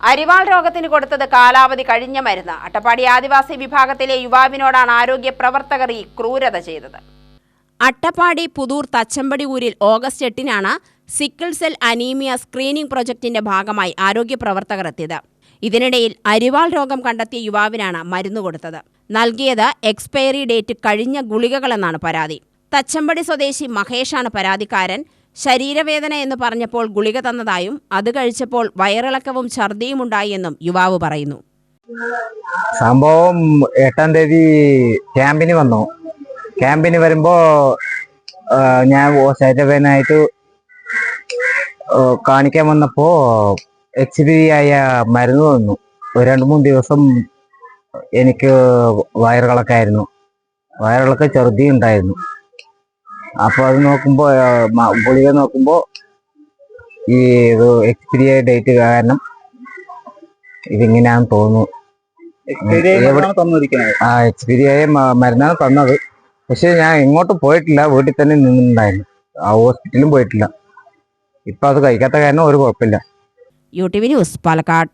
അരിവാൾ രോഗത്തിന് കൊടുത്തത് കാലാവധി കഴിഞ്ഞ മരുന്ന്. അട്ടപ്പാടി ആദിവാസി വിഭാഗത്തിലെ യുവാവിനോടാണ് ആരോഗ്യ പ്രവർത്തകർ ഈ ക്രൂരത ചെയ്തത്. അട്ടപ്പാടി പുതൂർ തച്ചമ്പടി ഊരിൽ ഓഗസ്റ്റ് എട്ടിനാണ് സിക്കിൾ സെൽ അനീമിയ സ്ക്രീനിംഗ് പ്രൊജക്ടിന്റെ ഭാഗമായി ആരോഗ്യ പ്രവർത്തകർ എത്തിയത്. ഇതിനിടയിൽ അരിവാൾ രോഗം കണ്ടെത്തിയ യുവാവിനാണ് മരുന്ന് കൊടുത്തത്. നൽകിയത് എക്സ്പയറി ഡേറ്റ് കഴിഞ്ഞ ഗുളികകളെന്നാണ് പരാതി. തച്ചമ്പടി സ്വദേശി മഹേഷാണ് പരാതിക്കാരൻ. ശരീരവേദന എന്ന് പറഞ്ഞപ്പോൾ ഗുളിക തന്നതായും അത് കഴിച്ചപ്പോൾ വയറിളക്കവും ഛർദിയും ഉണ്ടായി എന്നും യുവാവ് പറയുന്നു. സംഭവം എട്ടാം തീയതി ക്യാമ്പിന് വന്നു. ക്യാമ്പിന് വരുമ്പോ ഞാൻ ശരീരവേദനായിട്ട് ആ, കാണിക്കാൻ വന്നപ്പോ എച്ച് ബി ആയ മരുന്ന് തന്നു. ഒരു രണ്ട് മൂന്ന് ദിവസം എനിക്ക് വയറുകളൊക്കെ ആയിരുന്നു വയറിളക്ക ഛർദി ഉണ്ടായിരുന്നു അപ്പൊ അത് നോക്കുമ്പോ ഗുളിക നോക്കുമ്പോ ഈ ഇത് എക്സ്പിരി ഡേറ്റ് കാരണം ഇതിങ്ങനെയാന്ന് തോന്നുന്നു. ആ എക്സ്പീരി ആയ മരുന്നാണ് തന്നത്. പക്ഷെ ഞാൻ എങ്ങോട്ടും പോയിട്ടില്ല വീട്ടിൽ തന്നെ നിന്നിട്ടുണ്ടായിരുന്നു. ആ ഹോസ്പിറ്റലും പോയിട്ടില്ല. ഇപ്പൊ അത് കഴിക്കാത്ത കാരണം ഒരു കുഴപ്പമില്ല. U T V news Palakkad.